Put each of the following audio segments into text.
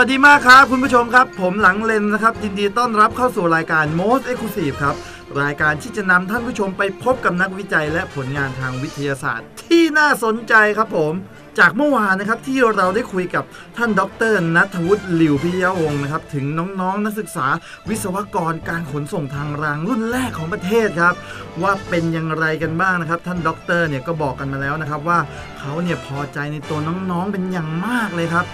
สวัสดีมากครับ คุณผู้ชมครับ ผมหลังเลนนะครับยินดีต้อนรับเข้าสู่รายการ Most Exclusive ครับ รายการที่จะนำท่านผู้ชมไปพบกับนักวิจัย และผลงานทางวิทยาศาสตร์ ที่น่าสนใจครับผม จากเมื่อวานนะครับที่เราได้คุยกับท่านดรนัทวุฒิหลิวพิยวงศ์นะครับถึงน้องๆนักศึกษาวิศวกรการขนส่งทางรางรุ่นแรกของประเทศครับ ว่าเป็นอย่างไรกันบ้างนะครับ ท่านด็อกเตอร์เนี่ยก็บอกกันมาแล้วนะครับว่าเขาเนี่ยพอใจในตัวน้องๆเป็นอย่างมากเลยครับ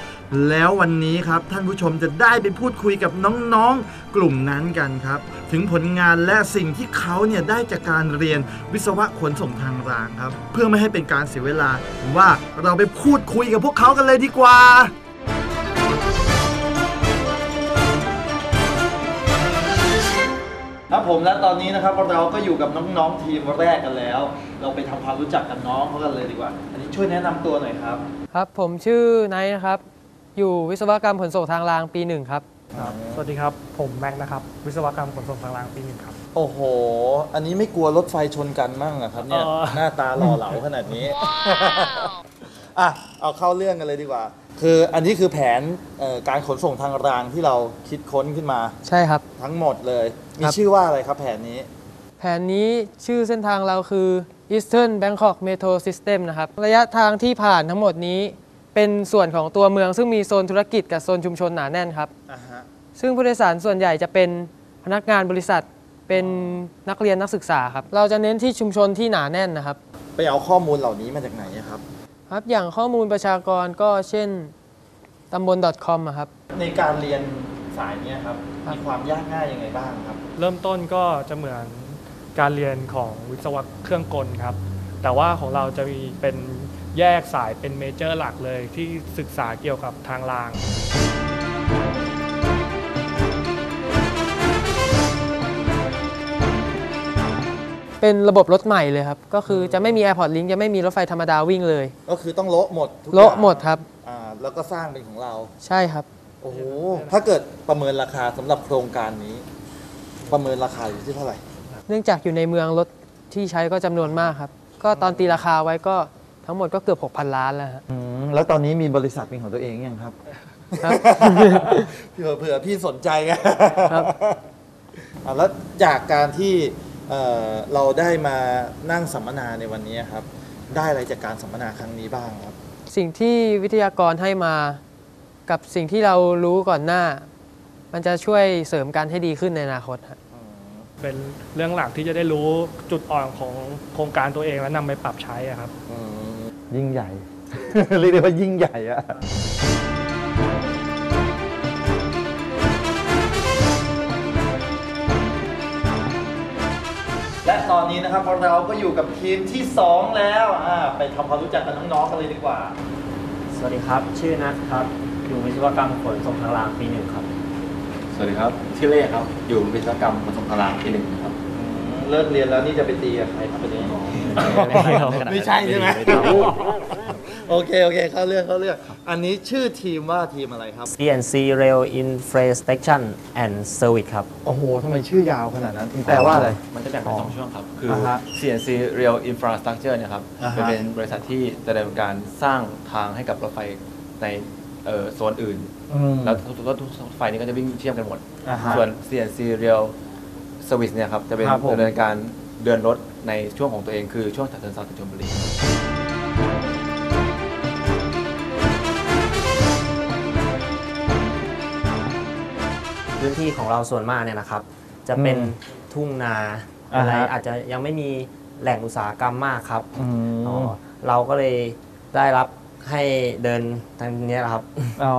แล้ววันนี้ครับท่านผู้ชมจะได้ไปพูดคุยกับน้องๆ กลุ่มนั้นกันครับ ถึงผลงานและสิ่งที่เขาเนี่ยได้จากการเรียนวิศวะขนส่งทางรางครับ เพื่อไม่ให้เป็นการเสียเวลาผมว่าเราไปพูดคุยกับพวกเขากันเลยดีกว่า ครับผมและตอนนี้นะครับเราก็อยู่กับน้องๆทีมแรกกันแล้ว เราไปทำความรู้จักกับน้องเขากันเลยดีกว่า อันนี้ช่วยแนะนำตัวหน่อยครับ ครับผมชื่อไนท์นะครับ อยู่วิศวกรรมขนส่งทางรางปีหนึ่งครับ ครับสวัสดีครับ ผมแม็กซ์นะครับ วิศวกรรมขนส่งทางรางปีหนึ่งครับ โอ้โห อันนี้ไม่กลัวรถไฟชนกันมั่งอะครับเนี่ย เออ หน้าตาหล่อเหลาขนาดนี้ อะ เอาเข้าเรื่องกันเลยดีกว่า คืออันนี้คือแผนเอ่อการขนส่งทางรางที่เราคิดค้นขึ้นมาใช่ครับ ทั้งหมดเลย มีครับ ชื่อว่าอะไรครับแผนนี้ แผนนี้ชื่อเส้นทางเราคือ Eastern Bangkok Metro System นะครับ ระยะทางที่ผ่านทั้งหมดนี้ เป็นส่วนของตัวเมือง ซึ่งมีโซนธุรกิจกับโซนชุมชนหนาแน่นครับ อะฮะซึ่งผู้โดยสารส่วนใหญ่จะเป็นพนักงานบริษัทเป็นนักเรียนนักศึกษาครับเราจะเน้นที่ชุมชนที่หนาแน่นนะครับไปเอาข้อมูลเหล่านี้มาจากไหนอะครับ ครับอย่างข้อมูลประชากรก็เช่นตำบล .com อะครับ ในการเรียนสายเนี้ยครับครับ มีความยากง่ายยังไงบ้างครับ เริ่มต้นก็จะเหมือนการเรียนของวิศวะเครื่องกลครับ แต่ว่าของเราจะมีเป็น แยกสายเป็นเมเจอร์หลักเลยที่ศึกษาเกี่ยวกับทางราง เป็นระบบรถใหม่เลยครับ ก็คือจะไม่มี Airport Link จะไม่มีรถไฟธรรมดาวิ่งเลย ก็คือต้องโละหมดทุกโละอย่างหมดครับ อ่าแล้วก็สร้างเป็นของเรา ใช่ครับ โอ้โห ถ้าเกิดประเมินราคาสำหรับโครงการนี้ ประเมินราคาอยู่ที่เท่าไหร่ เนื่องจากอยู่ในเมืองรถที่ใช้ก็จำนวนมากครับ ก็ตอนตีราคาไว้ก็ ทั้งหมดก็เกือบ 6,000 ล้านแล้วฮะ อืมแล้วตอนนี้มีบริษัทเป็นของตัวเองยังครับ ครับ เผื่อเผื่อพี่สนใจไงครับ อะแล้วจากการที่เอ่อเราได้มานั่งสัมมนาในวันนี้ครับ ได้อะไรจากการสัมมนาครั้งนี้บ้างครับ สิ่งที่วิทยากรให้มากับสิ่งที่เรารู้ก่อนหน้า มันจะช่วยเสริมการให้ดีขึ้นในอนาคตครับเป็นเรื่องหลักที่จะได้รู้จุดอ่อนของโครงการตัวเองและนำไปปรับใช้อะครับ ยิ่งใหญ่ เรียกได้ว่ายิ่งใหญ่อะและตอนนี้นะครับเราก็อยู่กับทีมที่ 2 แล้วอ่าไปทำความรู้จักกับน้องๆกันเลยดีกว่า สวัสดีครับ ชื่อนัทครับ อยู่วิศวกรรมขนส่งทางรางปีหนึ่งครับ สวัสดีครับ ชื่อเล่ครับ อยู่วิศวกรรมขนส่งทางรางปีหนึ่งครับ เลิกเรียนแล้วนี่จะไปตีกับใครครับประเด็นไม่ใช่ใช่ไหมโอเค โอเค เข้าเรื่องเข้าเรื่อง อันนี้ชื่อทีมว่าทีมอะไรครับ CNC Rail Infrastructure and Service ครับ โอ้โหทำไมชื่อยาวขนาดนั้นแปลว่าอะไร มันจะแบ่งเป็นสองช่วงครับ คืออ่าฮะ CNC Rail Infrastructure เนี่ยครับอ่าฮะจะเป็นบริษัทที่จะดำเนินการสร้างทางให้กับรถไฟในเอ่อโซนอื่น แล้วทุกรถทุกรถไฟนี้ก็จะวิ่งเชื่อมกันหมดอ่าฮะส่วน CNC Rail Service เนี่ยครับจะเป็นครับผม ดำเนินการเดินรถในช่วงของตัวเองคือช่วงจากเทินซาถึงชลบุรีพื้นที่ของเราส่วนมากเนี่ยนะครับ จะเป็นอืมทุ่งนาอ่าอะไรฮะ อาจจะยังไม่มีแหล่งอุตสาหกรรมมากครับอือ๋อมเราก็เลยได้รับให้เดินทางเนี้ยครับ อ๋อ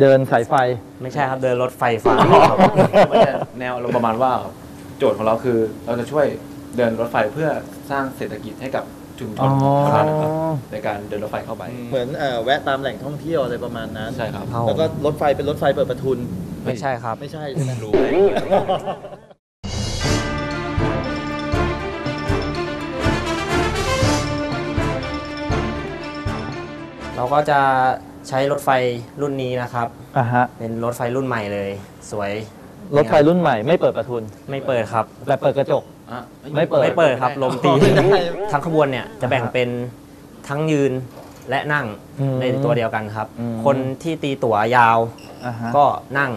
เดินสายไฟ ไม่ใช่ครับเดินรถไฟฟ้าครับ มันจะแนวอารมณ์ประมาณว่าครับ โจทย์ของเราคือ เราจะช่วยเดินรถไฟเพื่อสร้างเศรษฐกิจให้กับชุมชนอ๋อเท่านั้นนะครับในการเดินรถไฟเข้าไป เหมือนเอ่อแวะตามแหล่งท่องเที่ยวอะไรประมาณนั้น ใช่ครับครับแล้วก็รถไฟเป็นรถไฟเปิดประทุน ไม่ใช่ครับ ไม่ใช่ใช่ไหมรู้เราก็จะใช้รถไฟรุ่นนี้นะครับอ่าฮะเป็นรถไฟรุ่นใหม่เลย สวย รถไฟรุ่นใหม่ไม่เปิดประทุน ไม่เปิดครับ แต่เปิดกระจก อะไม่เปิด ไม่เปิดครับ ลมตี ไม่ได้ ทั้งขบวนเนี่ย จะแบ่งเป็นทั้งยืนและนั่งอืมในตัวเดียวกันครับ อืม คนที่ตีตั๋วยาวอ่าฮะก็นั่ง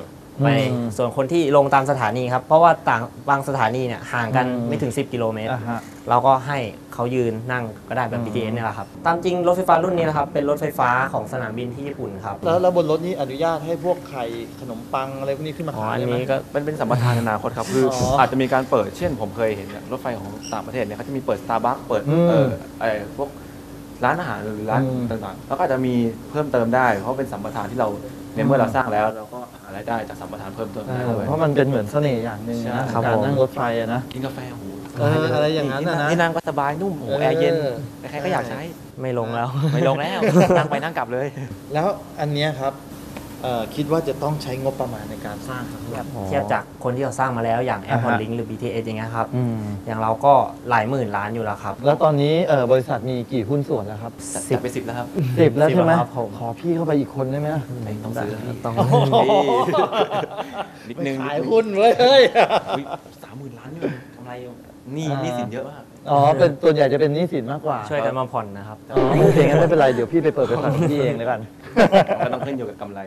ไป อืมส่วนคนที่ลงตามสถานีครับ เพราะว่าต่างบางสถานีเนี่ยห่างกันอืม ไม่ถึง 10 กิโลเมตร อ่าฮะ เราก็ให้เขายืนนั่งก็ได้แบบ อืม BTS เนี่ยแหละครับ ตามจริงรถไฟฟ้ารุ่นนี้นะครับ เป็นรถไฟฟ้าของสนามบินที่ญี่ปุ่นครับ แล้วแล้วบนรถนี้อนุญาตให้พวกไข่ขนมปังอะไรพวกนี้ขึ้นมาอ๋อขายอันได้ไหม นี้ก็เป็นเป็นสัมปทานอนาคตครับ คืออออาจจะมีการเปิดเช่น ผมเคยเห็นเนี่ยรถไฟของต่างประเทศเนี่ยเขาจะมีเปิด Starbucks เปิดอืมเออไอ้พวกร้านอาหารหรือร้านอืม ต่างๆ แล้วก็อาจจะมีเพิ่มเติมได้ เพราะเป็นสัมปทานที่เรา ในเมื่อเราสร้างแล้วเราก็หารายได้จากสัมปทานเพิ่มเติมได้ด้วยเพราะมันเป็นเหมือนเสน่ห์อย่างหนึ่งใช่นะครับการผมนั่งรถไฟอะนะ กินกาแฟโอ้โหเอออะไรอย่างนั้นนะนะ ที่นั่งก็สบายนุ่มโอ้โหแอร์เย็นเออใครๆก็อยากใช้ไม่ลงแล้ว ไม่ลงแล้วนั่งไปนั่งกลับเลย แล้วอันเนี้ยครับ เอ่อคิดว่าจะต้องใช้งบประมาณในการสร้างครับเท่าไหร่เทียบจากคนที่เขาสร้างมาแล้วอย่างอ่า Airport ฮะ Link หรือ BTS อย่างเงี้ยครับ อืมอย่างเราก็หลายหมื่นล้านอยู่แล้วครับ แล้วตอนนี้เออบริษัทมีกี่หุ้นส่วนแล้วครับจัดสิบจัดไปสิบแล้วครับ สิบแล้วใช่ไหมครับผม ขอพี่เข้าไปอีกคนได้ไหมไม่ต้องซื้อแล้วต้องนิดนึงขายหุ้นเว้ยเฮ้ย สามหมื่นล้านนี่มันกำไรหนี่นี่สินเยอะมาก อ๋อเป็นส่วนใหญ่จะเป็นหนี้สินมากกว่าช่วยกันมาผ่อนนะครับ อ๋อโอเคงั้นไม่เป็นไร เดี๋ยวพี่ไปเปิดบริษัทของพี่เองแล้วกัน ก็ต้องขึ้นอยู่กับกำไร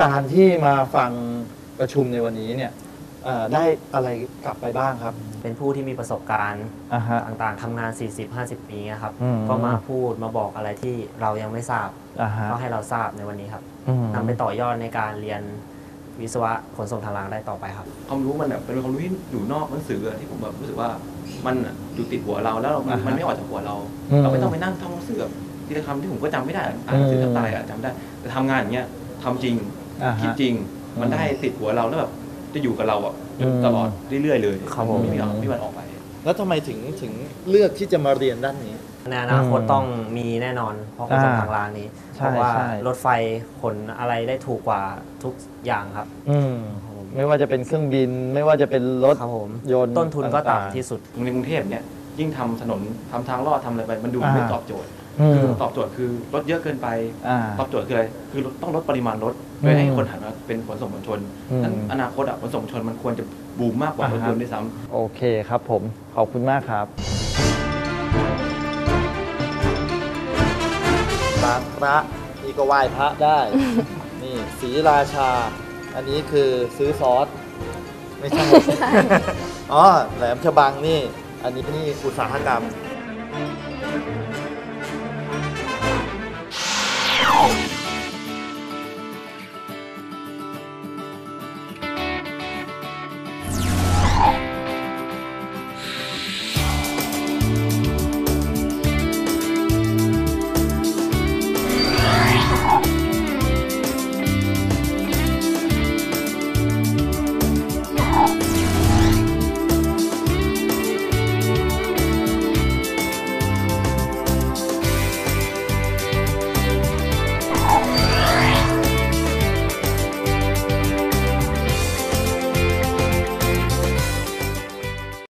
การที่มาฟังประชุมในวันนี้เนี่ยเอ่อได้อะไรกลับไปบ้างครับ เป็นผู้ที่มีประสบการณ์อ่าฮะ ต่างๆทำงาน 40-50 ปีนะครับ อืม ก็มาพูดมาบอกอะไรที่เรายังไม่ทราบ อ่าฮะก็ให้เราทราบในวันนี้ครับอืมนำไปต่อยอดในการเรียน วิศวะขนส่งทางรางได้ต่อไปครับ ความรู้มันแบบเป็นความรู้ที่อยู่นอกหนังสืออะที่ผมแบบรู้สึกว่ามันอะอยู่ติดหัวเราแล้วเรามันอ่าฮะมันไม่ออกจากหัวเรา อืม เราไม่ต้องไปนั่งท่องหนังสือแบบทีละคำที่ผมก็จำไม่ได้อ่านหนังสืออืมแทบตายอะจำไม่ได้แต่ทำงานอย่างเงี้ยทำจริงอ่าฮะคิดจริง มันอืมได้ติดหัวเราแล้วแบบจะอยู่กับเราอะจนอืมตลอดเรื่อยๆเลยครับผม ไม่มีวันไม่มีวันออกไป แล้วทำไมถึงถึงเลือกที่จะมาเรียนด้านนี้ ในอนาคตอืมต้องมีแน่นอน เพราะขนส่งทางรางนี้ ใช่เพราะว่าใช่ รถไฟขนอะไรได้ถูกกว่าทุกอย่างครับ อืมไม่ว่าจะเป็นเครื่องบิน ไม่ว่าจะเป็นรถครับผม ยนต์ต้นทุนก็ต่างๆต่ำที่สุด ในกรุงเทพเนี่ยยิ่งทำถนนทำทางลอดทำอะไรไป มันดูอ่า ไม่ตอบโจทย์อืม คือตอบโจทย์คือรถเยอะเกินไปอ่าตอบโจทย์คืออะไร คือต้องลดปริมาณรถเพื่อให้อืมคนหันมาเป็นขนส่งมวลชนอืมนั้นอนาคตอะขนส่งมวลชนมันควรจะบูมมากกว่ารถยนต์ด้วยซ้ำโอเคครับผม ขอบคุณมากครับบางพระนี่ก็ไหว้พระได้ นี่สีราชา อันนี้คือซื้อซอส ไม่ใช่ อ๋อ แหลมฉบังนี่ อันนี้นี่อุตสาหกรรม